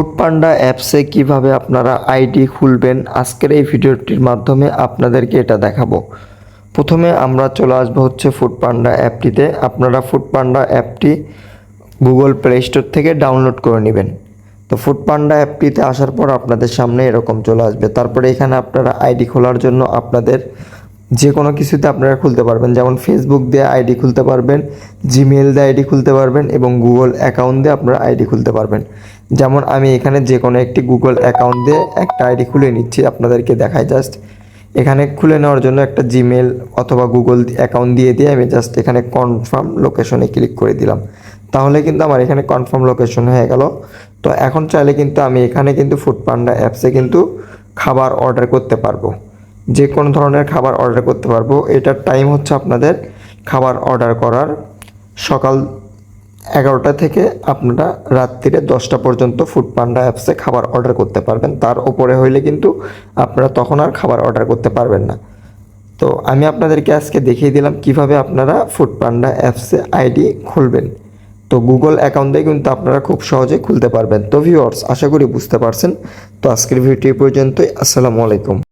Foodpanda অ্যাপসে কীভাবে আপনারা আইডি খুলবেন, আজকের এই ভিডিওটির মাধ্যমে আপনাদেরকে এটা দেখাবো। প্রথমে আমরা চলে আসব হচ্ছে ফুডপান্ডা অ্যাপটিতে। আপনারা ফুডপান্ডা অ্যাপটি গুগল প্লে স্টোর থেকে ডাউনলোড করে নেবেন। তো ফুডপান্ডা অ্যাপটিতে আসার পর আপনাদের সামনে এরকম চলে আসবে। তারপরে এখানে আপনারা আইডি খোলার জন্য আপনাদের যে কোনো কিছুতে আপনারা খুলতে পারবেন। যেমন ফেসবুক দিয়ে আইডি খুলতে পারবেন জিমেল দিয়ে আইডি খুলতে পারবেন এবং গুগল অ্যাকাউন্ট দিয়ে আপনারা আইডি খুলতে পারবেন। যেমন আমি এখানে যে কোনো একটি গুগল অ্যাকাউন্ট দিয়ে একটা আইডি খুলে নিচ্ছি, আপনাদেরকে দেখাই জাস্ট এখানে খুলে নেওয়ার জন্য একটা জিমেল অথবা গুগল অ্যাকাউন্ট দিয়ে দিয়ে আমি জাস্ট এখানে কনফার্ম লোকেশনে ক্লিক করে দিলাম। তাহলে কিন্তু আমার এখানে কনফার্ম লোকেশন হয়ে গেল। তো এখন চাইলে কিন্তু আমি এখানে কিন্তু ফুডপান্ডা অ্যাপসে কিন্তু খাবার অর্ডার করতে পারব। যে কোনো ধরনের খাবার অর্ডার করতে পারব। এটার টাইম হচ্ছে আপনাদের খাবার অর্ডার করার সকাল এগারোটা থেকে আপনারা রাত্রিরে দশটা পর্যন্ত ফুড পান্ডা অ্যাপসে খাবার অর্ডার করতে পারবেন। তার উপরে হইলে কিন্তু আপনারা তখন আর খাবার অর্ডার করতে পারবেন না। তো আমি আপনাদেরকে আজকে দেখিয়ে দিলাম কীভাবে আপনারা ফুড পান্ডা অ্যাপসে আইডি খুলবেন। তো গুগল অ্যাকাউন্ট কিন্তু আপনারা খুব সহজে খুলতে পারবেন। তো ভিউয়ার্স আশা করি বুঝতে পারছেন। তো আজকের ভিডিও পর্যন্তই। আসসালামু আলাইকুম।